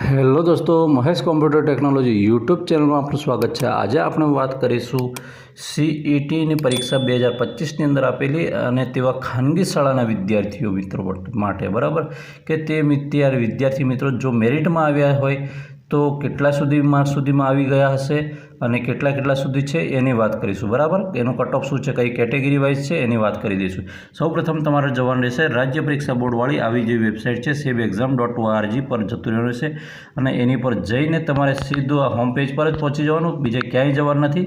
Hello દોસ્તો, Mahesh computer technology YouTube ચેનલમાં આપનું સ્વાગત છે. આજે આપણે વાત કરીશું સીઈટીની પરીક્ષા બે હજાર પચીસની અંદર આપેલી અને તેવા ખાનગી શાળાના વિદ્યાર્થીઓ મિત્રો માટે, બરાબર? કે તે મિત્યાર વિદ્યાર્થી મિત્રો, જો મેરિટમાં આવ્યા હોય તો કેટલા સુધી માર્ચ સુધીમાં આવી ગયા હશે અને કેટલા કેટલા સુધી છે એની વાત કરીશું, બરાબર? એનો કટ ઓફ શું છે, કઈ કેટેગરી વાઇઝ છે, એની વાત કરી દઈશું. સૌપ્રથમ તમારે જવાનું રહેશે રાજ્ય પરીક્ષા બોર્ડવાળી આવી જે વેબસાઇટ છે સેવ એક્ઝામ ડોટ ઓઆરજી પર જતું છે અને એની પર જઈને તમારે સીધું આ હોમ પર જ પહોંચી જવાનું, બીજે ક્યાંય જવાનું નથી.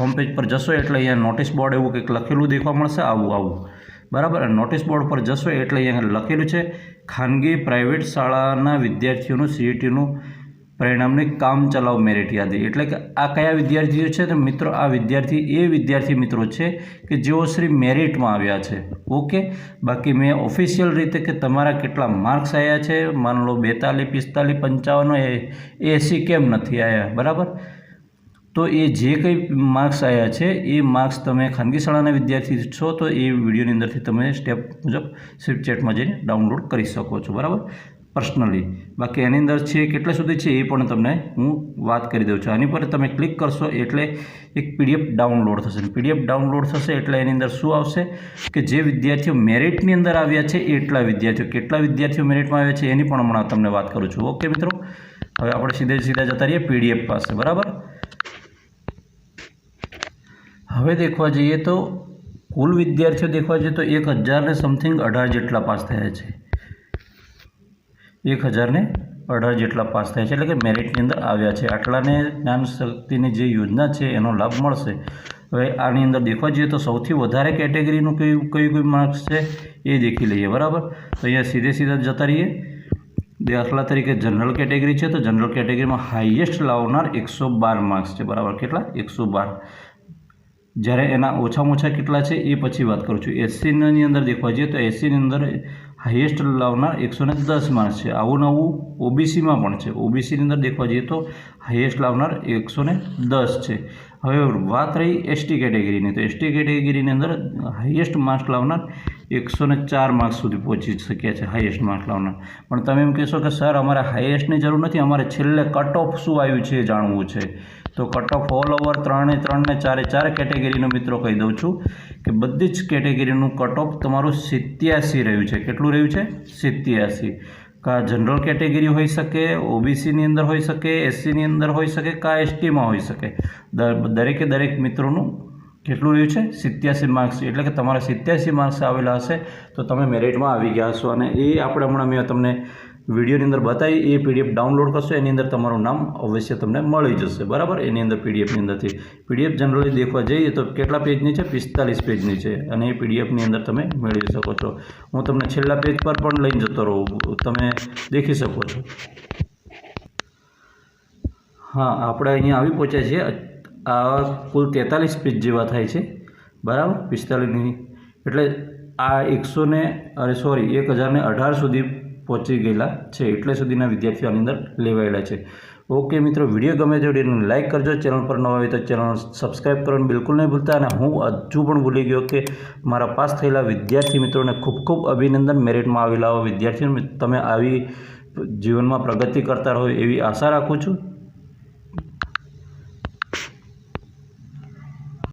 હોમ પેજ પર જશો એટલે અહીંયા નોટિસ બોર્ડ એવું કંઈક લખેલું દેખવા મળશે, આવું આવું. બરાબર? નોટિસ બોર્ડ પર જશો એટલે અહીંયા લખેલું છે, ખાનગી પ્રાઇવેટ શાળાના વિદ્યાર્થીઓનું સીઈટીનું પરિણામની કામ ચલાવ મેરિટ યાદી. એટલે કે આ કયા વિદ્યાર્થીઓ છે? તો મિત્રો, આ વિદ્યાર્થી એ વિદ્યાર્થી મિત્રો છે કે જેઓ શ્રી મેરિટમાં આવ્યા છે. ઓકે? બાકી મેં ઓફિશિયલ રીતે કે તમારા કેટલા માર્ક્સ આવ્યા છે? માની લો બેતાલીસ, પિસ્તાલીસ, પંચાવન, એ, એસી કેમ નથી આવ્યા બરાબર? તો એ જે કંઈ માર્ક્સ આવ્યા છે, એ માર્ક્સ તમે ખાનગી શાળાના વિદ્યાર્થી છો, તો એ વિડીયોની અંદરથી તમે સ્ટેપ મુજબ સ્વિપચેટમાં જઈને ડાઉનલોડ કરી શકો છો, બરાબર? પર્સનલી બાકી એની અંદર છે કેટલા સુધી છે એ પણ તમને હું વાત કરી દઉં છું. આની પર તમે ક્લિક કરશો એટલે એક પીડીએફ ડાઉનલોડ થશે. પીડીએફ ડાઉનલોડ થશે એટલે એની અંદર શું આવશે કે જે વિદ્યાર્થીઓ મેરિટની અંદર આવ્યા છે એટલા વિદ્યાર્થીઓ, કેટલા વિદ્યાર્થીઓ મેરિટમાં આવ્યા છે એની પણ હમણાં તમને વાત કરું છું. ઓકે મિત્રો? હવે આપણે સીધે સીધા જતા રહીએ. પીડીએફ પાસે. બરાબર? હવે દેખવા જઈએ તો કુલ વિદ્યાર્થીઓ દેખવા જઈએ તો એક હજારને સમથિંગ અઢાર જેટલા પાસ થયા છે. એક હજારને અઢાર જેટલા પાસ થયા છે. એટલે કે મેરિટની અંદર આવ્યા છે. આટલાને જ્ઞાન શક્તિની જે યોજના છે એનો લાભ મળશે. હવે આની અંદર દેખવા જઈએ તો સૌથી વધારે કેટેગરીનું કયું કયું કયું માર્ક્સ છે એ દેખી લઈએ. બરાબર? તો અહીંયા સીધે સીધા જતા રહીએ. દાખલા તરીકે જનરલ કેટેગરી છે તો જનરલ કેટેગરીમાં હાઈએસ્ટ લાવનાર એકસો બાર માર્ક્સ છે. બરાબર? કેટલા? એકસો બાર. જ્યારે એના ઓછામાં ઓછા કેટલા છે એ પછી વાત કરું છું. એસસીની અંદર દેખવા જઈએ તો એસસીની અંદર હાઈએસ્ટ લાવનાર એકસો ને દસ માર્ક્સ છે. આવું નવું ઓબીસીમાં પણ છે. ઓબીસીની અંદર દેખવા જઈએ તો હાઈએસ્ટ લાવનાર એકસો ને દસ છે. હવે વાત રહી એસટી કેટેગરીની તો એસટી કેટેગરીની અંદર હાઈએસ્ટ માર્ક્સ લાવનાર એકસો ને ચાર માર્ક્સ સુધી પહોંચી શક્યા છે હાઈએસ્ટ માર્ક્સ લાવનાર પણ તમે એમ કહેશો કે સર અમારે હાઈએસ્ટની જરૂર નથી, અમારે છેલ્લે કટ ઓફ શું આવ્યું છે એ જાણવું છે. તો કટ ઓફ ઓલ ઓવર ત્રણે, ત્રણને ચારે, ચાર કેટેગરીનો મિત્રો કહી દઉં છું કે બધી જ કેટેગરીનું કટ ઓફ તમારું સિત્યાસી રહ્યું છે. કેટલું રહ્યું છે? સિત્યાસી. કા જનરલ કેટેગરી હોઈ શકે ઓબીસીની અંદર હોઈ શકે એસસીની અંદર હોઈ શકે, કા એસટીમાં હોઈ શકે. દરેકે દરેક મિત્રોનું કેટલું રહ્યું છે? સિત્યાસી માર્ક્સ એટલે કે તમારા સિત્યાસી માર્ક્સ આવેલા હશે, તો તમે મેરિટમાં આવી ગયા હશો. અને એ આપણે હમણાં મેં તમને વિડીયોની અંદર બતાવી, એ પીડીએફ ડાઉનલોડ કરશો, એની અંદર તમારું નામ અવશ્ય તમને મળી જશે. બરાબર? એની અંદર પીડીએફની અંદરથી. પીડીએફ જનરલી દેખવા જઈએ તો કેટલા પેજની છે? પિસ્તાલીસ પેજની છે. અને એ પીડીએફની અંદર તમે મેળવી શકો છો. હું તમને છેલ્લા પેજ પર પણ લઈને જતો રહું. તમે દેખી શકો છો. હા, આપણે અહીંયા આવી પહોંચ્યા છીએ. આ કુલ તેતાલીસ પેજ જેવા થાય છે. બરાબર? પિસ્તાલીસની એટલે આ એકસો ને, અરે સોરી એક હજારને અઢાર સુધી પહોંચી ગયેલા છે. એટલે સુધીના વિદ્યાર્થીઓ આની અંદર લેવાયેલા છે. ઓકે મિત્રો, વીડિયો ગમે તો વિડીયોને લાઇક કરજો. ચેનલ પર નવા હોય તો ચેનલ સબસ્ક્રાઈબ કરવાનું બિલકુલ નહીં ભૂલતા. અને હું હજુ પણ ભૂલી ગયો કે મારા પાસ થયેલા વિદ્યાર્થી મિત્રોને ખૂબ ખૂબ અભિનંદન. મેરિટમાં આવેલા વિદ્યાર્થીઓ, તમે આવી જીવનમાં પ્રગતિ કરતા રહો એવી આશા રાખું છું.